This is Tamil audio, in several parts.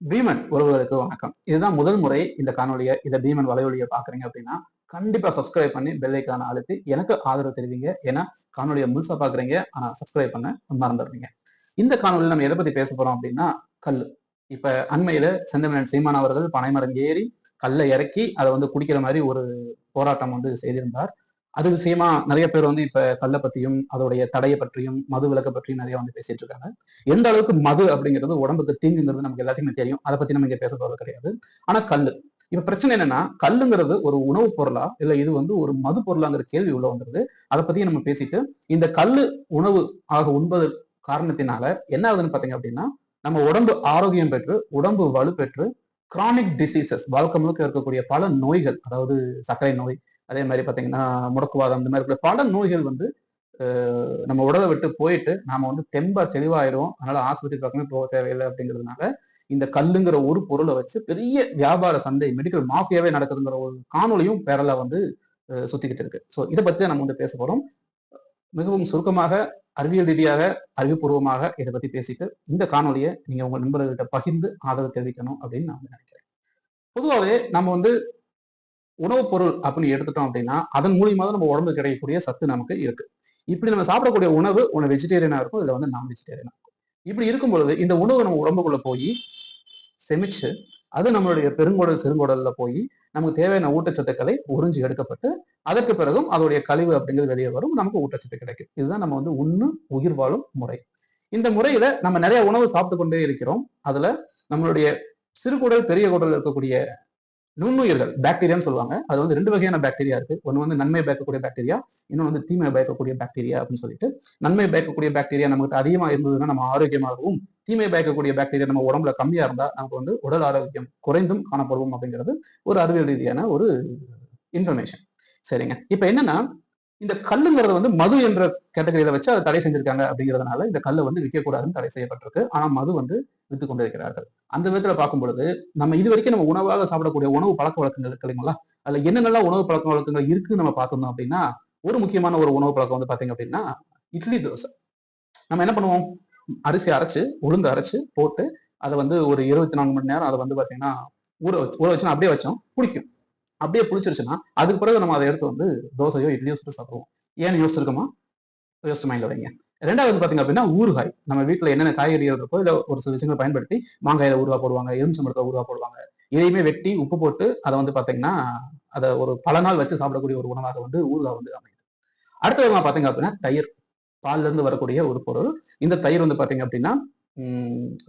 பீமன் உறவுகளுக்கு வணக்கம். இதுதான் முதல் முறை இந்த காணொலியை இந்த பீமன் வலையொலியை பாக்குறீங்க அப்படின்னா கண்டிப்பா சப்ஸ்கிரைப் பண்ணி பெல்லைக்கான அழுத்தி எனக்கு ஆதரவு தெரிவிங்க. ஏன்னா காணொலியை முழுசா பாக்குறீங்க ஆனா சப்ஸ்கிரைப் பண்ண மறந்துடுறீங்க. இந்த காணொலியில் நம்ம எதை பத்தி பேச போறோம் அப்படின்னா கல். இப்ப அண்மையில செந்தமிழன் சீமான் அவர்கள் பனைமரம் ஏறி கல்லை இறக்கி அதை வந்து குடிக்கிற மாதிரி ஒரு போராட்டம் வந்து செய்திருந்தார். அது விஷயமா நிறைய பேர் வந்து இப்ப கல்லை பத்தியும் அதோடைய தடையை பற்றியும் மது விளக்க பற்றியும் நிறைய வந்து பேசிட்டு இருக்காங்க. எந்த அளவுக்கு மது அப்படிங்கிறது உடம்புக்கு தீங்குங்கிறது நமக்கு எல்லாத்துக்குமே தெரியும். அதை பத்தி நம்ம இங்க பேச போறது கிடையாது. ஆனா கல் இப்ப பிரச்சனை என்னன்னா கல்லுங்கிறது ஒரு உணவுப் பொருளா இல்ல இது வந்து ஒரு மது பொருளாங்கிற கேள்வி உள்ள வந்துருது. அதை பத்தியும் நம்ம பேசிட்டு இந்த கல்லு உணவு ஆக உண்பது காரணத்தினால என்ன ஆகுதுன்னு பாத்தீங்க அப்படின்னா நம்ம உடம்பு ஆரோக்கியம் பெற்று உடம்பு வலு பெற்று கிரானிக் டிசீசஸ் வாழ்க்கை முழுக்க இருக்கக்கூடிய பல நோய்கள் அதாவது சர்க்கரை நோய் அதே மாதிரி பார்த்தீங்கன்னா முடக்குவாதம் இந்த மாதிரி பல நோய்கள் வந்து நம்ம உடலை விட்டு போயிட்டு நாம வந்து தெம்பா தெளிவாயிரும் அதனால ஆஸ்பத்திரி பக்கமே போக தேவையில்லை அப்படிங்கிறதுனால இந்த கல்லுங்கிற ஒரு பொருளை வச்சு பெரிய வியாபார சந்தை மெடிக்கல் மாஃபியாவே நடக்குதுங்கிற ஒரு காணொலியும் பேரலா வந்து சுத்திக்கிட்டு இருக்கு. ஸோ இதை பத்தி தான் நம்ம வந்து பேச போறோம். மிகவும் சுருக்கமாக அறிவியல் ரீதியாக அறிவுபூர்வமாக இதை பத்தி பேசிட்டு இந்த காணொலியை நீங்க உங்க நண்பர்கள்கிட்ட பகிர்ந்து ஆதரவு தெரிவிக்கணும் அப்படின்னு நான் நினைக்கிறேன். பொதுவாகவே நம்ம வந்து உணவுப் பொருள் அப்படின்னு எடுத்துட்டோம் அப்படின்னா அதன் மூலியமாக தான் நம்ம உடம்பு கிடைக்கக்கூடிய சத்து நமக்கு இருக்கு. இப்படி நம்ம சாப்பிடக்கூடிய உணவு ஒன்று வெஜிடேரியனா இருக்கும் இதுல வந்து நான் வெஜிடேரியனா இருக்கும். இப்படி இருக்கும் பொழுது இந்த உணவு நம்ம உடம்புக்குள்ள போய் செமிச்சு அது நம்மளுடைய பெருங்குடல் சிறுங்குடல்ல போய் நமக்கு தேவையான ஊட்டச்சத்துக்களை உறிஞ்சி எடுக்கப்பட்டு அதற்கு பிறகும் அதோடைய கழிவு அப்படிங்கிறது வெளியே வரும் நமக்கு ஊட்டச்சத்து கிடைக்கும். இதுதான் நம்ம வந்து உண்ணு உயிர் வாழும் முறை. இந்த முறையில நம்ம நிறைய உணவு சாப்பிட்டு கொண்டே இருக்கிறோம். அதுல நம்மளுடைய சிறுகுடல் பெரிய குடல் இருக்கக்கூடிய நுண்ணுயிர்கள் பாக்டீரியான்னு சொல்லுவாங்க. அது வந்து ரெண்டு வகையான பாக்டீரியா இருக்கு. ஒன்று வந்து நன்மை பயக்கக்கூடிய பாக்டீரியா இன்னொன்று வந்து தீமை பயக்கக்கூடிய பாக்டீரியா அப்படின்னு சொல்லிட்டு நன்மை பயக்கக்கூடிய பாக்டீரியா நமக்கு அதிகமாக இருந்ததுன்னா நம்ம ஆரோக்கியமாகவும் தீமை பயக்கக்கூடிய பாக்டீரியா நம்ம உடம்புல கம்மியா இருந்தால் நமக்கு வந்து உடல் ஆரோக்கியம் குறைந்தும் காணப்படுவோம் அப்படிங்கிறது ஒரு அறிவியல் ரீதியான ஒரு இன்ஃபர்மேஷன் சரிங்க. இப்போ என்னன்னா இந்த கல்லுங்கிறத வந்து மது என்ற கேட்டகரியில வச்சு அதை தடை செஞ்சிருக்காங்க அப்படிங்கிறதுனால இந்த கல்லை வந்து விற்கக்கூடாதுன்னு தடை செய்யப்பட்டிருக்கு. ஆனா மது வந்து விற்று கொண்டிருக்கிறார்கள். அந்த விதத்துல பார்க்கும் பொழுது நம்ம இது வரைக்கும் நம்ம உணவாக சாப்பிடக்கூடிய உணவு பழக்க வழக்கங்கள் இருக்கு இல்லைங்களா? அதுல என்னென்னலாம் உணவு பழக்க வழக்கங்கள் இருக்குன்னு நம்ம பார்த்தோம் அப்படின்னா ஒரு முக்கியமான ஒரு உணவு பழக்கம் வந்து பாத்தீங்க அப்படின்னா இட்லி தோசை. நம்ம என்ன பண்ணுவோம்? அரிசி அரைச்சு உளுந்து அரைச்சு போட்டு அதை வந்து ஒரு இருபத்தி நான்கு மணி நேரம் அதை வந்து பாத்தீங்கன்னா ஊற வச்சு ஊற வச்சுன்னா அப்படியே வச்சோம் பிடிக்கும் அப்படியே புளிச்சிருச்சுன்னா அதுக்கு பிறகு நம்ம அதை எடுத்து வந்து தோசையோ இட்லியோ சுட்டு சாப்பிடுவோம். ஏன்னு யோசிச்சிருக்கோமா? யோசிச்சு மைண்ட்ல வைங்க. ரெண்டாவது பாத்தீங்க அப்படின்னா ஊறுகாய். நம்ம வீட்டுல என்னென்ன காய்கறிகள் இருக்கோ இல்ல ஒரு சில விஷயங்களை பயன்படுத்தி மாங்காயில ஊறுகாய் போடுவாங்க எலுமிச்சம்பழத்தை ஊறுகாய் போடுவாங்க இதையுமே வெட்டி உப்பு போட்டு அதை வந்து பாத்தீங்கன்னா அதை ஒரு பல நாள் வச்சு சாப்பிடக்கூடிய ஒரு உணவாக வந்து ஊறுகாய் வந்து அமையுது. அடுத்த விதமா பாத்தீங்க அப்படின்னா தயிர். பால்ல இருந்து வரக்கூடிய ஒரு பொருள். இந்த தயிர் வந்து பாத்தீங்க அப்படின்னா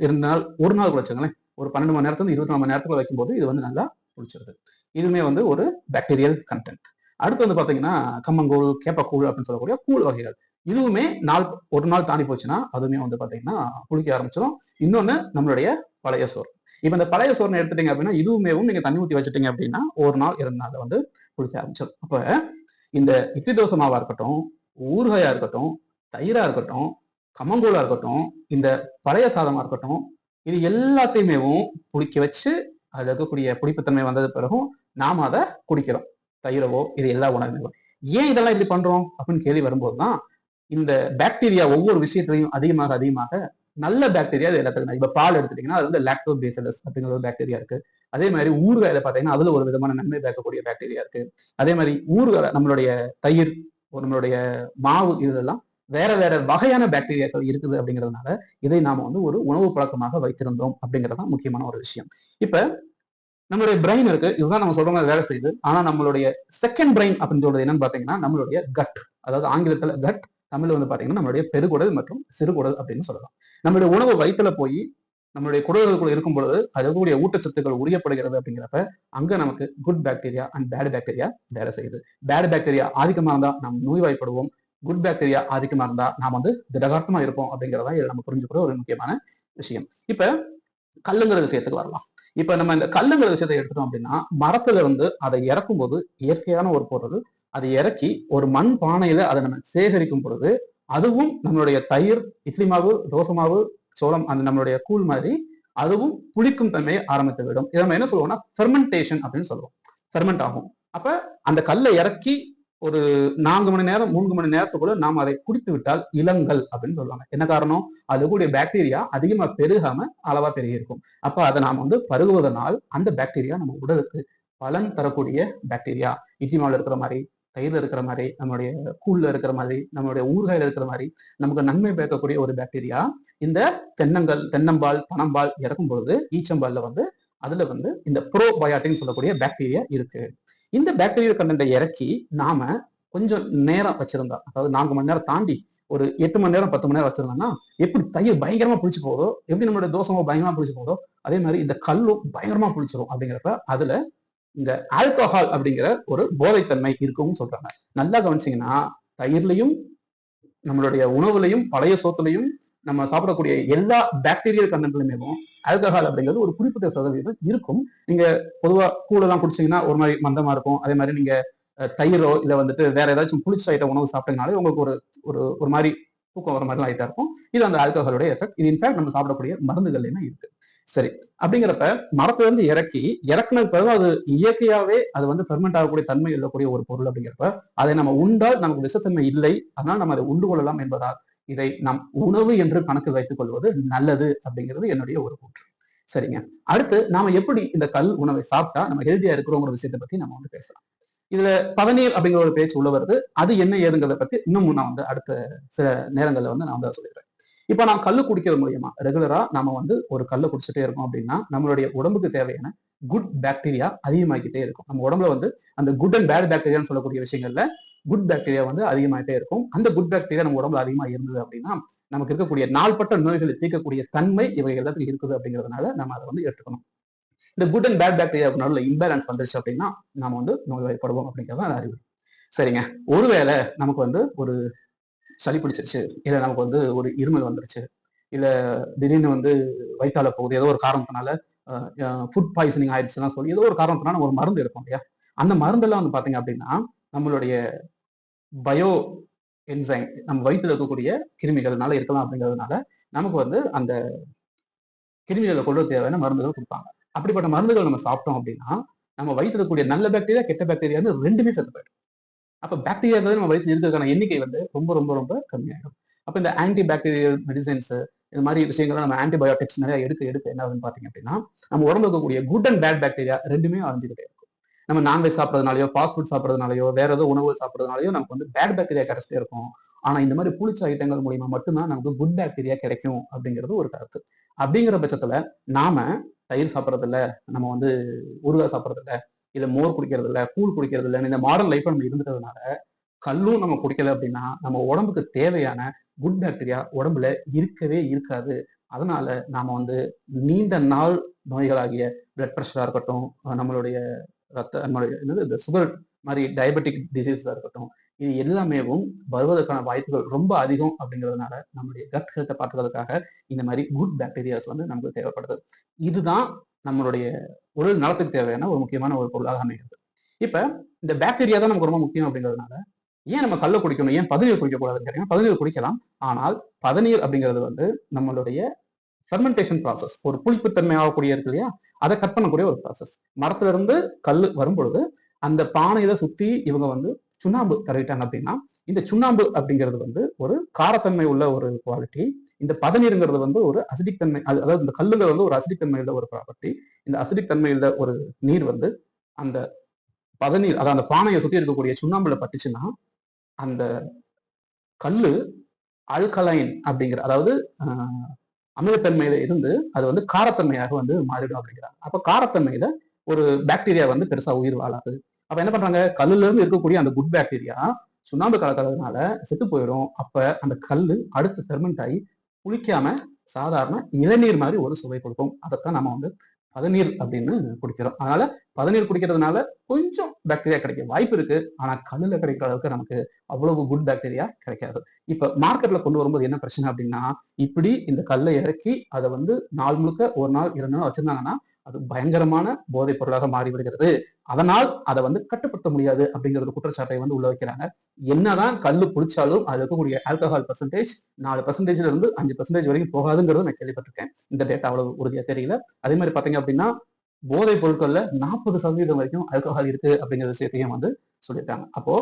இரண்டு நாள் ஒரு நாள் கூட வச்சுங்களேன் ஒரு பன்னெண்டு மணி நேரத்துல இருபத்தி நாலு மணி நேரத்துக்குள்ள வைக்கும்போது இது வந்து நல்லா குடிச்சிருது. இதுவுமே வந்து ஒரு பாக்டீரியல் கண்டென்ட் அடுத்து வந்து பார்த்தீங்கன்னா கம்மங்கூழ் கேப்பக்கூழ் அப்படின்னு சொல்லக்கூடிய கூழ் வகைகள். இதுவுமே நாள் ஒரு நாள் தாண்டி போச்சுன்னா அதுவுமே வந்து பார்த்தீங்கன்னா புளிக்க ஆரம்பிச்சிடும் இன்னொன்று நம்மளுடைய பழைய சோறு. இப்போ இந்த பழைய சோறுன்னு எடுத்துட்டீங்க அப்படின்னா இதுவுமே நீங்கள் தண்ணி ஊற்றி வச்சுட்டீங்க அப்படின்னா ஒரு நாள் இரண்டு நாள் வந்து புளிக்க ஆரம்பிச்சிடும் அப்போ இந்த இட்லி தோசை மாவாக இருக்கட்டும் ஊறுகாயாக இருக்கட்டும் தயிராக இருக்கட்டும் கம்மங்கூழாக இருக்கட்டும் இந்த பழைய சாதமாக இருக்கட்டும் இது எல்லாத்தையுமேவும் புளிக்க வச்சு அதில் இருக்கக்கூடிய புளிப்புத்தன்மை வந்தது பிறகும் நாம் அதை குடிக்கிறோம். தயிரவோ இது எல்லா உணவுகளும். ஏன் இதெல்லாம் இப்படி பண்றோம்? அப்படின்னு கேள்வி வரும்போது தான் இந்த பாக்டீரியா ஒவ்வொரு விஷயத்திலையும் அதிகமாக அதிகமாக நல்ல பாக்டீரியா இது எல்லாத்துக்கும். இப்போ பால் எடுத்துட்டீங்கன்னா அது வந்து லாக்டோ பேசலஸ் அப்படிங்கிற ஒரு பாக்டீரியா இருக்கு. அதே மாதிரி ஊறுகாயில பார்த்தீங்கன்னா அதுல ஒரு விதமான நன்மை பார்க்கக்கூடிய பாக்டீரியா இருக்கு. அதே மாதிரி ஊறுகாய் நம்மளுடைய தயிர் நம்மளுடைய மாவு இதெல்லாம் வேற வேற வகையான பாக்டீரியாக்கள் இருக்குது அப்படிங்கிறதுனால இதை நாம வந்து ஒரு உணவு பழக்கமாக வைத்திருந்தோம் அப்படிங்கிறது தான் முக்கியமான ஒரு விஷயம். இப்ப நம்மளுடைய பிரெயின் இருக்கு. இதுதான் நம்ம சொல்ற மாதிரி வேலை செய்யுது. ஆனா நம்மளுடைய செகண்ட் பிரெயின் அப்படின்னு சொல்றது என்னன்னு பாத்தீங்கன்னா நம்மளுடைய கட் அதாவது ஆங்கிலத்துல கட் தமிழ் வந்து பாத்தீங்கன்னா நம்மளுடைய பெருகுடல் மற்றும் சிறுகுடல் அப்படின்னு சொல்லலாம். நம்மளுடைய உணவு வயிற்றுல போய் நம்மளுடைய குடல்களுக்குள்ள இருக்கும் பொழுது அதற்குரிய ஊட்டச்சத்துக்கள் உரியப்படுகிறது அப்படிங்கிறப்ப அங்க நமக்கு good bacteria and bad bacteria வேலை செய்யுது. பேட் பாக்டீரியா ஆதிக்கமா இருந்தா நாம் நோய்வாய்ப்படுவோம். குட் பாக்டீரியா ஆதிக்கமா இருந்தா நாம் வந்து திடகாட்டமா இருப்போம் அப்படிங்கிறதா இதை நம்ம புரிஞ்சுக்கிற ஒரு முக்கியமான விஷயம். இப்ப கல்லுங்கிற விஷயத்துக்கு வரலாம். இப்ப நம்ம இந்த கல்லுங்கிற விஷயத்தை எடுத்துட்டோம் அப்படின்னா மரத்துல இருந்து அதை இறக்கும் போது இயற்கையான ஒரு பொருள் அதை இறக்கி ஒரு மண் பானையில அதை நம்ம சேகரிக்கும் பொழுது அதுவும் நம்மளுடைய தயிர் இட்லி மாவு தோசை மாவு சோளம் அந்த நம்மளுடைய கூழ் மாதிரி அதுவும் புளிக்கும் தன்மையை ஆரம்பித்து விடும். இதை நம்ம என்ன சொல்லுவோம்னா ஃபெர்மெண்டேஷன் அப்படின்னு சொல்லுவோம். ஃபெர்மெண்ட் ஆகும். அப்ப அந்த கல்லை இறக்கி ஒரு நான்கு மணி நேரம் மூன்று மணி நேரத்துக்குள்ள நாம் அதை குடித்து விட்டால் இளங்கல் அப்படின்னு சொல்லுவாங்க. என்ன காரணம்? அது கூடிய பாக்டீரியா அதிகமா பெருகாம அளவா பெருகி இருக்கும் அப்ப அதை நாம் வந்து பருகுவதனால் அந்த பாக்டீரியா நம்ம உடலுக்கு பலன் தரக்கூடிய பாக்டீரியா இட்லி இருக்கிற மாதிரி தயிரில் இருக்கிற மாதிரி நம்மளுடைய கூழ்ல இருக்கிற மாதிரி நம்மளுடைய ஊறுகாயில் இருக்கிற மாதிரி நமக்கு நன்மை பயக்கக்கூடிய ஒரு பாக்டீரியா இந்த தென்னங்கள் தென்னம்பால் பனம்பால் இறக்கும் பொழுது ஈச்சம்பால்ல வந்து அதுல வந்து இந்த ப்ரோபயாட்டின்னு சொல்லக்கூடிய பாக்டீரியா இருக்கு. இந்த பாக்டீரியா கண்டென்ட்டை இறக்கி நாம கொஞ்சம் நேரம் வச்சிருந்தா அதாவது நான்கு மணி நேரம் தாண்டி ஒரு எட்டு மணி நேரம் பத்து மணி நேரம் வச்சிருந்தோம்னா எப்படி தயிர் பயங்கரமா புளிச்சு போதோ எப்படி நம்மளோட தோசமோ பயங்கரமா புளிச்சு போதோ அதே மாதிரி இந்த கல்லும் பயங்கரமா புளிச்சிரும் அப்படிங்கிறப்ப அதுல இந்த ஆல்கஹால் அப்படிங்கிற ஒரு போதைத்தன்மை இருக்கும்னு சொல்றாங்க. நல்லா கவனிச்சிங்கன்னா தயிர்லையும் நம்மளுடைய உணவுலையும் பழைய சோத்துலையும் நம்ம சாப்பிடக்கூடிய எல்லா பாக்டீரியல் கண்டென்ட்லையுமே ஆல்கஹால் அப்படிங்கிறது ஒரு குறிப்பிட்ட சதவீதம் இருக்கும். நீங்க பொதுவா கூழெல்லாம் குடிச்சீங்கன்னா ஒரு மாதிரி மந்தமா இருக்கும். அதே மாதிரி நீங்க தயிரோ இல்லை வந்துட்டு வேற ஏதாச்சும் புளிச்ச ஐட்டம் உணவு சாப்பிட்டீங்கனாலே உங்களுக்கு ஒரு ஒரு ஒரு மாதிரி தூக்கம் வர மாதிரிலாம் ஆயிட்டா இருக்கும். இது அந்த ஆல்கஹாலுடைய எஃபெக்ட் இது இன்ஃபேக்ட் நம்ம சாப்பிடக்கூடிய மருந்துகள்லையுமே இருக்கு. சரி. அப்படிங்கிறப்ப மரத்துல இருந்து இறக்கி இறக்குனது பிறகு அது இயற்கையாவே அது வந்து பெர்மெண்ட் ஆகக்கூடிய தன்மை இல்லக்கூடிய ஒரு பொருள் அப்படிங்கிறப்ப அதை நம்ம உண்டால் நமக்கு விஷத்தன்மை இல்லை. அதனால் நம்ம அதை உண்டு கொள்ளலாம் என்பதால் இதை நாம் உணவு என்று கணக்கு வைத்துக் கொள்வது நல்லது அப்படிங்கிறது என்னுடைய ஒரு கூற்று. சரிங்க. அடுத்து நாம எப்படி இந்த கல் உணவை சாப்பிட்டா நம்ம ஹெல்த்தியா இருக்கிறோங்கிற விஷயத்தை பத்தி நம்ம வந்து பேசலாம். இதுல பதநீர் அப்படிங்கிற ஒரு பேச்சு உள்ள வருது. அது என்ன ஏதுங்கிறத பத்தி இன்னும் நான் வந்து அடுத்த சில நேரங்கள்ல வந்து நான் வந்து சொல்லிடுறேன். இப்ப நான் கல்லு குடிக்கிறது மூலியமா ரெகுலரா நம்ம வந்து ஒரு கல்லை குடிச்சிட்டே இருக்கோம் அப்படின்னா நம்மளுடைய உடம்புக்கு தேவையான குட் பாக்டீரியா அதிகமாகிட்டே இருக்கும். நம்ம உடம்புல வந்து அந்த குட் அண்ட் பேட் பாக்டீரியான்னு சொல்லக்கூடிய விஷயங்கள்ல குட் பாக்டீரியா வந்து அதிகமாகிட்டே இருக்கும். அந்த குட் பாக்டீரியா நம்ம உடம்புல அதிகமாக இருந்தது அப்படின்னா நமக்கு இருக்கக்கூடிய நாள்பட்ட நோய்களை தீர்க்கக்கூடிய தன்மை இவை எல்லாத்துக்கும் இருக்குது அப்படிங்கிறதுனால நம்ம அதை வந்து எடுத்துக்கணும். இந்த குட் அண்ட் பேட் பாக்டீரியா நல்ல இம்பேலன்ஸ் வந்துருச்சு அப்படின்னா நம்ம வந்து நோய்வாய்ப்படுவோம் அப்படிங்கிறத அறிவு. சரிங்க. ஒருவேளை நமக்கு வந்து ஒரு சளி பிடிச்சிருச்சு இல்லை நமக்கு வந்து ஒரு இருமல் வந்துருச்சு இல்லை திடீர்னு வந்து வயிற்றால போகுது ஏதோ ஒரு காரணத்தினால ஃபுட் பாய்சனிங் ஆயிடுச்சுன்னா சொல்லி ஏதோ ஒரு காரணத்தினால ஒரு மருந்து இருக்கும் இல்லையா? அந்த மருந்தெல்லாம் வந்து பார்த்தீங்க அப்படின்னா நம்மளுடைய பயோ என்சைம் நம்ம வயிற்றுல இருக்கக்கூடிய கிருமிகள்னால இருக்கலாம் அப்படிங்கிறதுனால நமக்கு வந்து அந்த கிருமிகளை கொண்டு தேவையான மருந்துகள் கொடுப்பாங்க. அப்படிப்பட்ட மருந்துகள் நம்ம சாப்பிட்டோம் அப்படின்னா நம்ம வயிற்று இருக்கக்கூடிய நல்ல பாக்டீரியா கெட்ட பாக்டீரியா வந்து ரெண்டுமே செத்து போயிடும். அப்போ பாக்டீரியாங்கிறது நம்ம வயிற்று இருக்கிறதுக்கான எண்ணிக்கை வந்து ரொம்ப ரொம்ப ரொம்ப கம்மியாயிடும். அப்போ இந்த ஆன்டி பாக்டீரியல் மெடிசன்ஸ் இந்த மாதிரி விஷயங்களை நம்ம ஆன்டிபயோட்டிக்ஸ் நிறைய எடுக்க எடுக்க என்ன ஆகுதுன்னு பார்த்தீங்க அப்படின்னா நம்ம உடம்பு இருக்கக்கூடிய குட் அண்ட் பேட் பாக்டீரியா ரெண்டுமே அழிஞ்சுக்கிட்டே நம்ம நான்வெஜ் சாப்பிட்றதுனாலயோ ஃபாஸ்ட் ஃபுட் சாப்பிட்றதுனாலயோ வேற ஏதோ உணவு சாப்பிட்றதுனாலயோ நமக்கு வந்து பேட் பாக்டீரியா கிடைச்சிட்டே இருக்கும். ஆனா இந்த மாதிரி புளிச்ச ஐட்டங்கள் மூலியமா மட்டும்தான் நமக்கு குட் பாக்டீரியா கிடைக்கும் அப்படிங்கிறது ஒரு கருத்து. அப்படிங்கிற பட்சத்துல நாம தயிர் சாப்பிட்றது இல்ல நம்ம வந்து ஊறுகாய் சாப்பிட்றது இல்ல இல்ல மோர் குடிக்கிறது இல்ல கூழ் குடிக்கிறது இல்லை இந்த மாடர்ன் லைஃப் நம்ம இருந்துட்டதுனால கல்லும் நம்ம குடிக்கல அப்படின்னா நம்ம உடம்புக்கு தேவையான குட் பாக்டீரியா உடம்புல இருக்கவே இருக்காது. அதனால நாம வந்து நீண்ட நாள் நோய்களாகிய பிளட் ப்ரெஷரா இருக்கட்டும் நம்மளுடைய ரத்த என்னது? இந்த சுகர் மாதிரி டயபெட்டிக் டிசீஸாக இருக்கட்டும் இது எல்லாமேவும் வருவதற்கான வாய்ப்புகள் ரொம்ப அதிகம் அப்படிங்கிறதுனால நம்மளுடைய கட் ஹெல்த்தை பார்த்துக்கிறதுக்காக இந்த மாதிரி குட் பாக்டீரியாஸ் வந்து நமக்கு தேவைப்படுது. இதுதான் நம்மளுடைய உடல் நலத்துக்கு தேவையான ஒரு முக்கியமான ஒரு பொருளாக அமைகிறது. இப்போ இந்த பாக்டீரியா தான் நமக்கு ரொம்ப முக்கியம் அப்படிங்கிறதுனால ஏன் நம்ம கல்லை குடிக்கணும்? ஏன் பதநீர் குடிக்கக்கூடாதுன்னு கேட்டீங்கன்னா பதநீர் குடிக்கலாம். ஆனால் பதநீர் அப்படிங்கிறது வந்து நம்மளுடைய ஃபெர்மெண்டேஷன் ப்ராசஸ் ஒரு புளிப்புத்தன்மை ஆகக்கூடிய இருக்கு இல்லையா? அதை கட் பண்ணக்கூடிய ஒரு ப்ராசஸ் மரத்துல இருந்து கல் வரும் பொழுது அந்த பானையில சுத்தி இவங்க வந்து சுண்ணாம்பு தடவிட்டாங்க அப்படின்னா இந்த சுண்ணாம்பு அப்படிங்கிறது வந்து ஒரு காரத்தன்மை உள்ள ஒரு குவாலிட்டி இந்த பதநீருங்கிறது வந்து ஒரு அசிடிக் தன்மை அதாவது இந்த கல்லுங்கிறது வந்து ஒரு அசிடிக் தன்மை உள்ள ஒரு ப்ராப்பர்ட்டி இந்த அசிடிக் தன்மை உள்ள ஒரு நீர் வந்து அந்த பதநீர் அதாவது அந்த பானையை சுத்தி இருக்கக்கூடிய சுண்ணாம்புல பட்டுச்சுன்னா அந்த கல்லு அல்கலைன் அப்படிங்கிற அதாவது அமிலத்தன்மையில இருந்து அது வந்து காரத்தன்மையாக வந்து மாறிடும் அப்படிங்கிறாங்க. அப்ப காரத்தன்மையில ஒரு பாக்டீரியா வந்து பெருசா உயிர் வாழாது. அப்ப என்ன பண்றாங்க? கல்லுல இருந்து இருக்கக்கூடிய அந்த குட் பாக்டீரியா சுண்ணாம்பு கலக்கிறதுனால செத்து போயிடும். அப்ப அந்த கல் அடுத்து ஃபெர்மெண்ட் ஆகி புளிக்காம சாதாரண இளநீர் மாதிரி ஒரு சுவை கொடுக்கும். அதைத்தான் நம்ம வந்து பதநீர் அப்படின்னு குடிக்கிறோம். அதனால பதநீர் குடிக்கிறதுனால கொஞ்சம் பாக்டீரியா கிடைக்க வாய்ப்பு இருக்கு. ஆனா கல்லுல கிடைக்கிற அளவுக்கு நமக்கு அவ்வளவு குட் பாக்டீரியா கிடைக்காது. இப்ப மார்க்கெட்ல கொண்டு வரும்போது என்ன பிரச்சனை அப்படின்னா இப்படி இந்த கல்லை இறக்கி அதை வந்து நாள் முழுக்க ஒரு நாள் இரண்டு நாள் வச்சிருந்தாங்கன்னா அது பயங்கரமான போதைப் பொருளாக மாறிவிடுகிறது. அதனால் அதை வந்து கட்டுப்படுத்த முடியாது அப்படிங்கிற குற்றச்சாட்டை வந்து உள்ள வைக்கிறாங்க. என்னதான் கல்லு புடிச்சாலும் அது இருக்கக்கூடிய ஆல்கஹால் பர்சன்டேஜ் நாலு பர்சன்டேஜ்ல இருந்து அஞ்சு பர்சன்டேஜ் வரைக்கும் போகாதுங்கிறது நான் கேள்விப்பட்டிருக்கேன். இந்த டேட்டா அவ்வளவு உறுதியா தெரியல. அதே மாதிரி பாத்தீங்க அப்படின்னா போதைப் பொருட்கள்ல நாற்பது சதவீதம் வரைக்கும் ஆல்கஹால் இருக்கு அப்படிங்கிற விஷயத்தையும் வந்து சொல்லியிருக்காங்க. அப்போ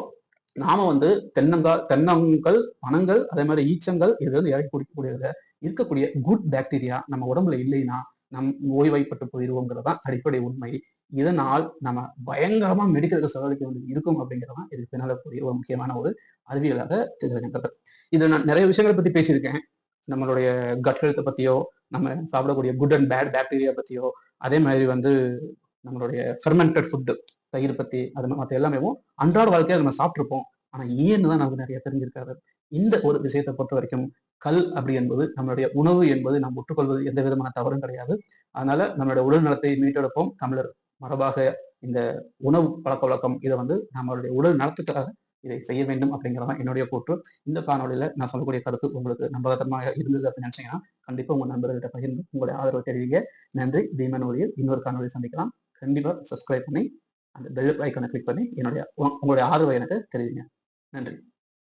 நாம வந்து தென்னங்காய் தென்னங்கள் பணங்கள் அதே மாதிரி ஈச்சங்கள் இது வந்து இறக்கி குடிக்கக்கூடியதுல இருக்கக்கூடிய குட் பாக்டீரியா நம்ம உடம்புல இல்லைன்னா நம் ஓய்வைப்பட்டு போயிடுவோங்கிறது தான் அடிப்படை உண்மை. இதனால் நம்ம பயங்கரமா மெடிக்கலுக்கு செலவழிக்க வேண்டியது இருக்கும் அப்படிங்கிறதான் இதுக்கு பின்னால கூடிய ஒரு முக்கியமான ஒரு அறிவியலாக தெரிஞ்சுக்கிறது இது நான் நிறைய விஷயங்களை பத்தி பேசியிருக்கேன். நம்மளுடைய கட் ஹெல்த்தை பத்தியோ நம்ம சாப்பிடக்கூடிய குட் அண்ட் பேட் பாக்டீரியா பத்தியோ அதே மாதிரி வந்து நம்மளுடைய ஃபெர்மெண்டட் ஃபுட்டு தயிர் பத்தி அது மற்ற எல்லாமே அன்றாட வாழ்க்கையை நம்ம சாப்பிட்ருப்போம் ஆனா ஏன்னு தான் நமக்கு நிறைய தெரிஞ்சிருக்காரு இந்த ஒரு விஷயத்தை பொறுத்த வரைக்கும் கல் அப்படி என்பது நம்மளுடைய உணவு என்பது நாம் ஒற்றுக்கொள்வது எந்த விதமான தவறும் கிடையாது. அதனால நம்மளுடைய உடல் நலத்தை மீட்டெடுப்போம் தமிழர். மரபாக இந்த உணவு பழக்க வழக்கம் இதை வந்து நம்மளுடைய உடல் நலத்துக்காக இதை செய்ய வேண்டும் அப்படிங்கிறதான் என்னுடைய கூற்று. இந்த காணொலியில் நான் சொல்லக்கூடிய கருத்து உங்களுக்கு நம்பகத்தமாக இருந்தது அப்படின்னு நினைச்சீங்கன்னா கண்டிப்பாக உங்கள் நண்பர்கள்ட்ட பகிர்ந்து உங்களுடைய ஆதரவு தெரிவிங்க. நன்றி. தீமன் ஒளியில் இன்னொரு காணொலி சந்திக்கலாம். கண்டிப்பாக சப்ஸ்கிரைப் பண்ணி அந்த பெல் ஐக்கனை கிளிக் பண்ணி என்னுடைய உங்களுடைய ஆதரவை எனக்கு தெரிவிங்க. நன்றி.